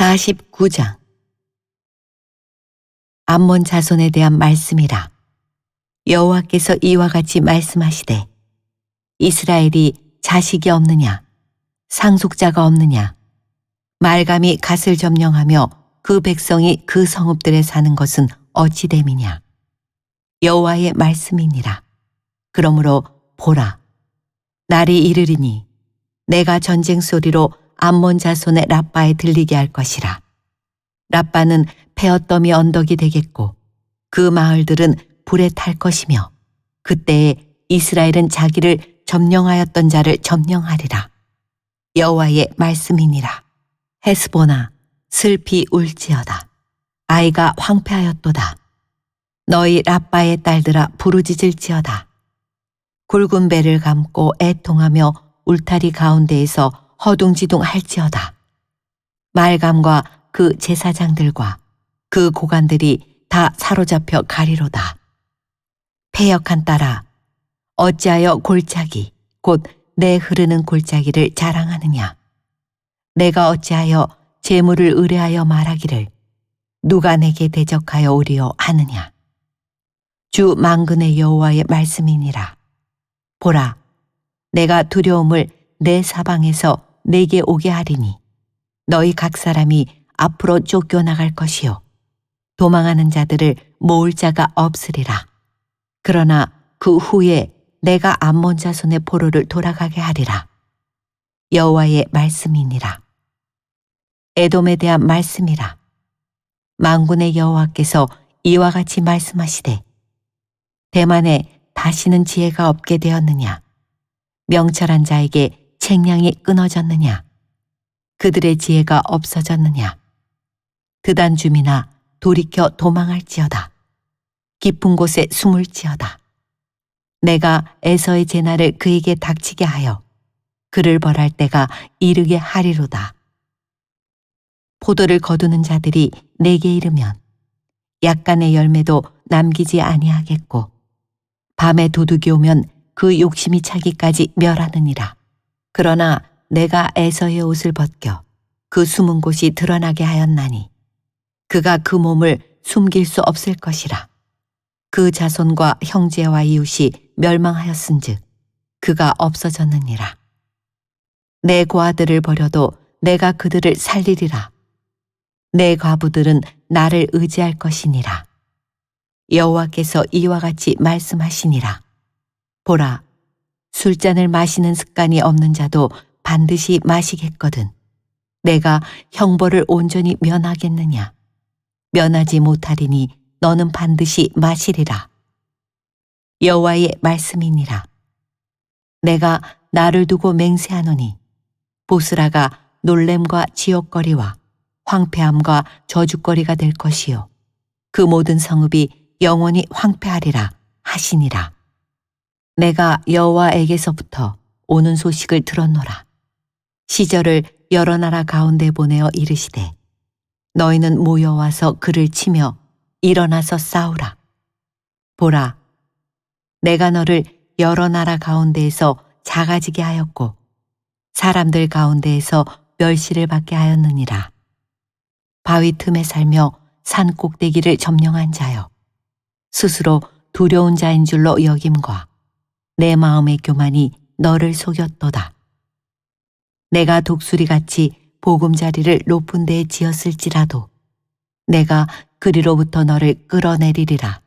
49장. 암몬 자손에 대한 말씀이라. 여호와께서 이와 같이 말씀하시되 이스라엘이 자식이 없느냐? 상속자가 없느냐? 말감이 갓을 점령하며 그 백성이 그 성읍들에 사는 것은 어찌 됨이냐? 여호와의 말씀이니라. 그러므로 보라. 날이 이르리니 내가 전쟁 소리로 암몬 자손의 라빠에 들리게 할 것이라. 라빠는 페어더미 언덕이 되겠고 그 마을들은 불에 탈 것이며 그때에 이스라엘은 자기를 점령하였던 자를 점령하리라. 여호와의 말씀이니라. 헤스보나 슬피 울지어다. 아이가 황폐하였도다. 너희 라빠의 딸들아 부르짖을지어다. 굵은 배를 감고 애통하며 울타리 가운데에서 허둥지둥 할지어다. 말감과 그 제사장들과 그 고관들이 다 사로잡혀 가리로다. 폐역한 딸아, 어찌하여 골짜기, 곧 내 흐르는 골짜기를 자랑하느냐? 내가 어찌하여 재물을 의뢰하여 말하기를 누가 내게 대적하여 오리요 하느냐? 주 망근의 여호와의 말씀이니라. 보라, 내가 두려움을 내 사방에서 내게 오게 하리니 너희 각 사람이 앞으로 쫓겨나갈 것이요. 도망하는 자들을 모을 자가 없으리라. 그러나 그 후에 내가 암몬 자손의 포로를 돌아가게 하리라. 여호와의 말씀이니라. 에돔에 대한 말씀이라. 망군의 여호와께서 이와 같이 말씀하시되 대만에 다시는 지혜가 없게 되었느냐? 명철한 자에게 책량이 끊어졌느냐? 그들의 지혜가 없어졌느냐? 드단 줌이나 돌이켜 도망할지어다. 깊은 곳에 숨을지어다. 내가 에서의 재난을 그에게 닥치게 하여 그를 벌할 때가 이르게 하리로다. 포도를 거두는 자들이 내게 이르면 약간의 열매도 남기지 아니하겠고 밤에 도둑이 오면 그 욕심이 차기까지 멸하느니라. 그러나 내가 에서의 옷을 벗겨 그 숨은 곳이 드러나게 하였나니 그가 그 몸을 숨길 수 없을 것이라. 그 자손과 형제와 이웃이 멸망하였은즉 그가 없어졌느니라. 내 고아들을 버려도 내가 그들을 살리리라. 내 과부들은 나를 의지할 것이니라. 여호와께서 이와 같이 말씀하시니라. 보라, 술잔을 마시는 습관이 없는 자도 반드시 마시겠거든. 내가 형벌을 온전히 면하겠느냐? 면하지 못하리니 너는 반드시 마시리라. 여호와의 말씀이니라. 내가 나를 두고 맹세하노니 보스라가 놀램과 지옥거리와 황폐함과 저주거리가 될 것이요. 그 모든 성읍이 영원히 황폐하리라 하시니라. 내가 여호와에게서부터 오는 소식을 들었노라. 시절을 여러 나라 가운데 보내어 이르시되 너희는 모여와서 그를 치며 일어나서 싸우라. 보라, 내가 너를 여러 나라 가운데에서 작아지게 하였고 사람들 가운데에서 멸시를 받게 하였느니라. 바위 틈에 살며 산 꼭대기를 점령한 자여 스스로 두려운 자인 줄로 여김과 내 마음의 교만이 너를 속였도다. 내가 독수리같이 보금자리를 높은 데에 지었을지라도 내가 그리로부터 너를 끌어내리리라.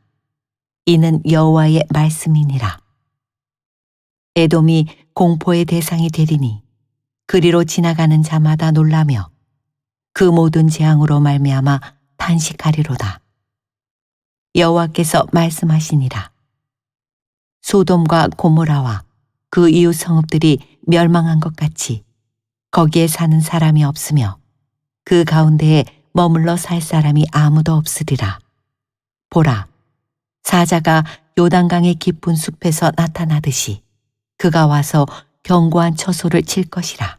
이는 여호와의 말씀이니라. 에돔이 공포의 대상이 되리니 그리로 지나가는 자마다 놀라며 그 모든 재앙으로 말미암아 탄식하리로다. 여호와께서 말씀하시니라. 소돔과 고모라와 그 이웃 성읍들이 멸망한 것 같이 거기에 사는 사람이 없으며 그 가운데에 머물러 살 사람이 아무도 없으리라. 보라, 사자가 요단강의 깊은 숲에서 나타나듯이 그가 와서 견고한 처소를 칠 것이라.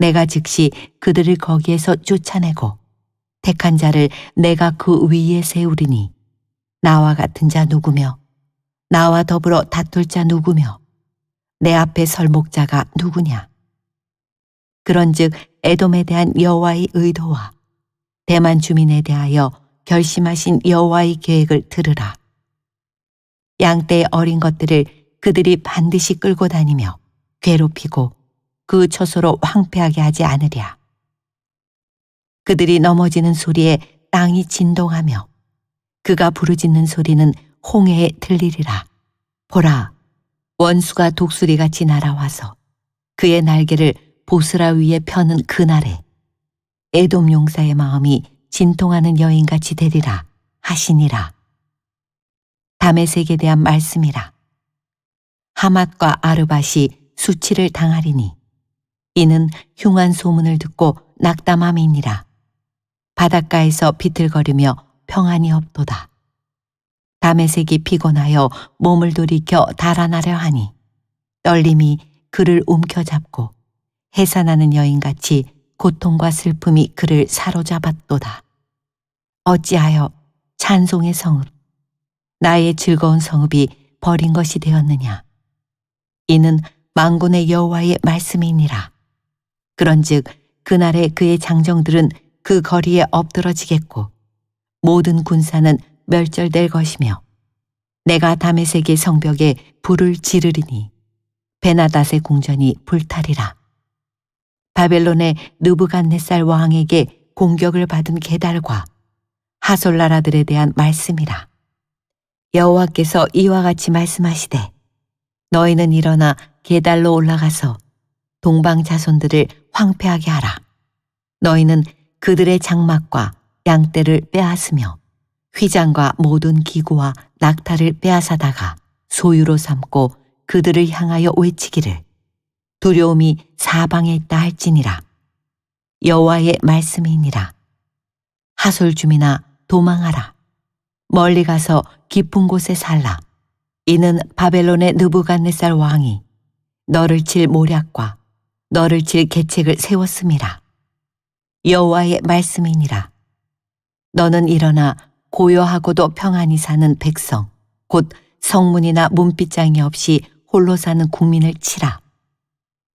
내가 즉시 그들을 거기에서 쫓아내고 택한 자를 내가 그 위에 세우리니 나와 같은 자 누구며 나와 더불어 다툴 자 누구며 내 앞에 설 목자가 누구냐? 그런즉 에돔에 대한 여호와의 의도와 대만 주민에 대하여 결심하신 여호와의 계획을 들으라. 양떼의 어린 것들을 그들이 반드시 끌고 다니며 괴롭히고 그 처소로 황폐하게 하지 않으랴. 그들이 넘어지는 소리에 땅이 진동하며 그가 부르짖는 소리는 홍해에 들리리라. 보라, 원수가 독수리같이 날아와서 그의 날개를 보스라 위에 펴는 그날에 에돔 용사의 마음이 진통하는 여인같이 되리라 하시니라. 다메섹에 대한 말씀이라. 하맛과 아르밧이 수치를 당하리니 이는 흉한 소문을 듣고 낙담함이니라. 바닷가에서 비틀거리며 평안이 없도다. 다메섹이 피곤하여 몸을 돌이켜 달아나려 하니 떨림이 그를 움켜잡고 해산하는 여인같이 고통과 슬픔이 그를 사로잡았도다. 어찌하여 찬송의 성읍, 나의 즐거운 성읍이 버린 것이 되었느냐. 이는 망군의 여호와의 말씀이니라. 그런즉 그날에 그의 장정들은 그 거리에 엎드러지겠고 모든 군사는 멸절될 것이며 내가 다메섹의 성벽에 불을 지르리니 베나닷의 궁전이 불타리라. 바벨론의 느부갓네살 왕에게 공격을 받은 게달과 하솔 나라들에 대한 말씀이라. 여호와께서 이와 같이 말씀하시되 너희는 일어나 게달로 올라가서 동방 자손들을 황폐하게 하라. 너희는 그들의 장막과 양떼를 빼앗으며 휘장과 모든 기구와 낙타를 빼앗아다가 소유로 삼고 그들을 향하여 외치기를. 두려움이 사방에 있다 할지니라. 여호와의 말씀이니라. 하솔 주민아 도망하라. 멀리 가서 깊은 곳에 살라. 이는 바벨론의 느부갓네살 왕이 너를 칠 모략과 너를 칠 계책을 세웠음이라. 여호와의 말씀이니라. 너는 일어나 고요하고도 평안히 사는 백성, 곧 성문이나 문빗장이 없이 홀로 사는 국민을 치라.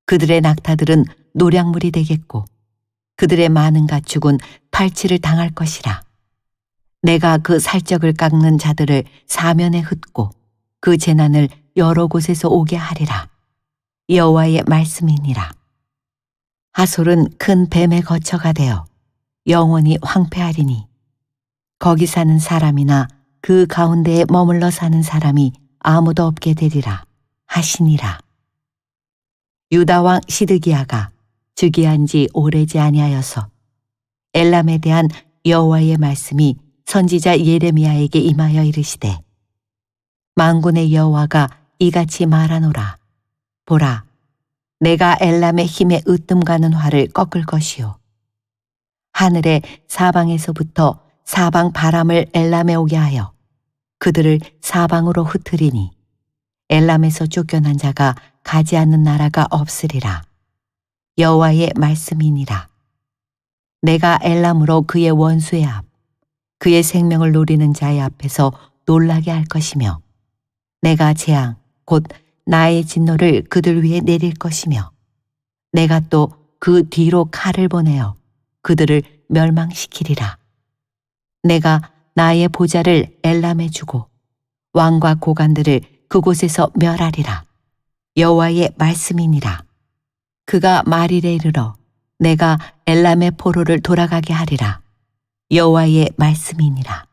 그들의 낙타들은 노량물이 되겠고, 그들의 많은 가축은 팔치를 당할 것이라. 내가 그 살적을 깎는 자들을 사면에 흩고 그 재난을 여러 곳에서 오게 하리라. 여호와의 말씀이니라. 하솔은 큰 뱀의 거처가 되어 영원히 황폐하리니 거기 사는 사람이나 그 가운데에 머물러 사는 사람이 아무도 없게 되리라 하시니라. 유다왕 시드기야가 즉위한 지 오래지 아니하여서 엘람에 대한 여호와의 말씀이 선지자 예레미야에게 임하여 이르시되 만군의 여호와가 이같이 말하노라 보라 내가 엘람의 힘에 으뜸 가는 화를 꺾을 것이요 하늘의 사방에서부터 사방 바람을 엘람에 오게 하여 그들을 사방으로 흩으리니 엘람에서 쫓겨난 자가 가지 않는 나라가 없으리라. 여호와의 말씀이니라. 내가 엘람으로 그의 원수의 앞, 그의 생명을 노리는 자의 앞에서 놀라게 할 것이며, 내가 재앙, 곧 나의 진노를 그들 위에 내릴 것이며, 내가 또 그 뒤로 칼을 보내어 그들을 멸망시키리라. 내가 나의 보좌를 엘람에 주고 왕과 고관들을 그곳에서 멸하리라. 여호와의 말씀이니라. 그가 말일에 이르러 내가 엘람의 포로를 돌아가게 하리라. 여호와의 말씀이니라.